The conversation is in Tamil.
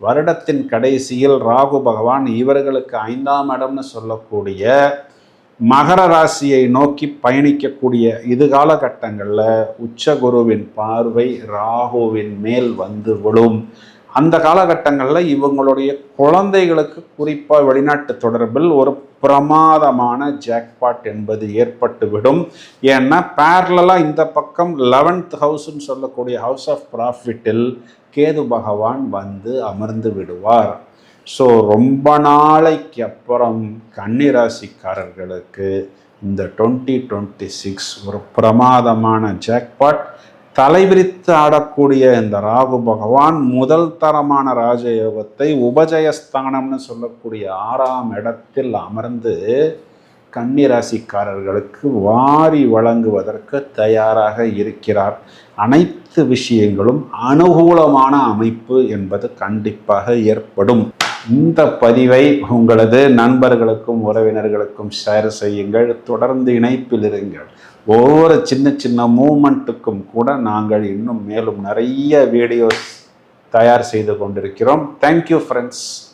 வருடத்தின் கடைசியில் ராகு பகவான் இவர்களுக்கு ஐந்தாம் இடம்னு சொல்லக்கூடிய மகர ராசியை நோக்கி பயணிக்கக்கூடிய இது காலகட்டங்களில் உச்சகுருவின் பார்வை ராகுவின் மேல் வந்து விழும். அந்த காலகட்டங்களில் இவங்களுடைய குழந்தைகளுக்கு குறிப்பாக வெளிநாட்டு தொடர்பில் ஒரு பிரமாதமான ஜாக்பாட் என்பது ஏற்பட்டுவிடும். ஏன்னா பேரலாக இந்த பக்கம் லெவன்த் ஹவுஸ்ன்னு சொல்லக்கூடிய ஹவுஸ் ஆஃப் ப்ராஃபிட்டில் கேது பகவான் வந்து அமர்ந்து விடுவார். ஸோ ரொம்ப நாளைக்கு அப்புறம் கன்னிராசிக்காரர்களுக்கு இந்த டுவெண்ட்டி டுவெண்ட்டி சிக்ஸ் ஒரு பிரமாதமான ஜாக்பாட் தலைவிரித்து ஆடக்கூடிய இந்த ராகு பகவான் முதல் தரமான ராஜயோகத்தை உபஜயஸ்தானம்னு சொல்லக்கூடிய ஆறாம் இடத்தில் அமர்ந்து கன்னிராசிக்காரர்களுக்கு வாரி வழங்குவதற்கு தயாராக இருக்கிறார். அனைத்து விஷயங்களும் அனுகூலமான அமைப்பு என்பது கண்டிப்பாக ஏற்படும். இந்த பதிவை உங்களது நண்பர்களுக்கும் உறவினர்களுக்கும் ஷேர் செய்யுங்கள். தொடர்ந்து இணைப்பில் இருங்கள். ஒவ்வொரு சின்ன சின்ன மூமெண்ட்டுக்கும் கூட நாங்கள் இன்னும் மேலும் நிறைய வீடியோஸ் தயார் செய்து கொண்டிருக்கிறோம். Thank you friends